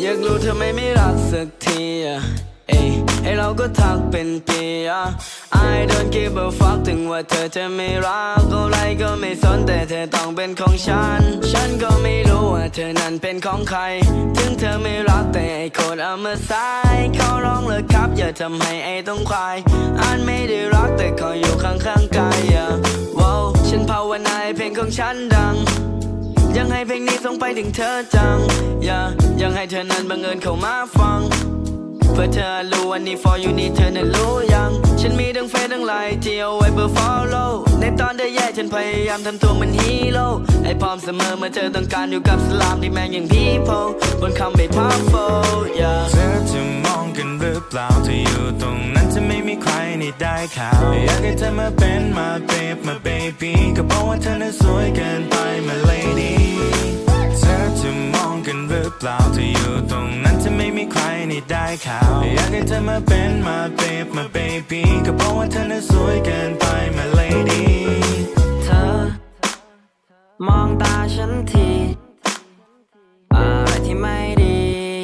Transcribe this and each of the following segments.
อยากรู้ทำไมไม่รักสักทีอะเอ้ยให้เราก็ทักเป็นปีอะ I don't give a fuck ถึงว่าเธอจะไม่รักอะไรก็ไม่สนแต่เธอต้องเป็นของฉัน ฉันก็ไม่รู้ว่าเธอนั้นเป็นของใคร ถึงเธอไม่รักแต่ไอ้คนเอามาสายเขาร้องเลยครับ อย่าทำให้ไอ้ต้องควายอันไม่ได้รักแต่ขออยู่ข้างๆกายอะว้าวฉันภาวนาให้เพลงของฉันดัง ยังให้เพลงนี้ส่งไปถึงเธอจัง อย่ายังให้เธอนั้นบังเอิญเข้ามาฟัง เพื่อเธอรู้วันนี้ for you นี่เธอนั้นรู้ยัง ฉันมีทั้งเฟซทั้งไลน์ที่เอาไว้เพื่อ follow ในตอนเธอแย่ฉันพยายามทำตัวเหมันฮีโร่ไอ้พร้อมเสมอเมื่อเธอต้องการอยู่กับสลามที่แม่งอย่าง people บนคำไม่ powerful yeah เธอจะมองกันหรือเปล่าเธออยู่ตรงนั้นจะไม่มีใครในได้ข่าวอยากให้เธอมาเป็นมาเบฟมาเบบี้ก็บอกว่าเธอนั้นสวยเกินไปมา lady มีใครในได้ข่าวอยากให้เธอมาเป็นมาเบฟมาเบบี้ก็บอกว่าเธอนั้นสวยเกินไปมา lady เธอ มองตาฉันที อะไรที่ไม่ดี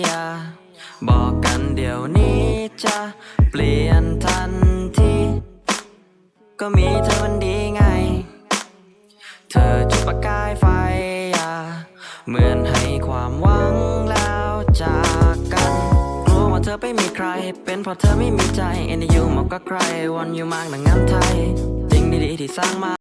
อย่าบอกกันเดี๋ยวนี้จะเปลี่ยนทันที ก็มีเธอมันดีไง เธอจุดประกายไฟอย่าเหมือนให้ความหวังแล้วจากกัน ธอไปมีใคร เป็นเพราะเธอไม่มีใจ เอ็นยูมากกว่าใคร วันอยู่มากดังงานไทย จริงดีๆที่สร้างมา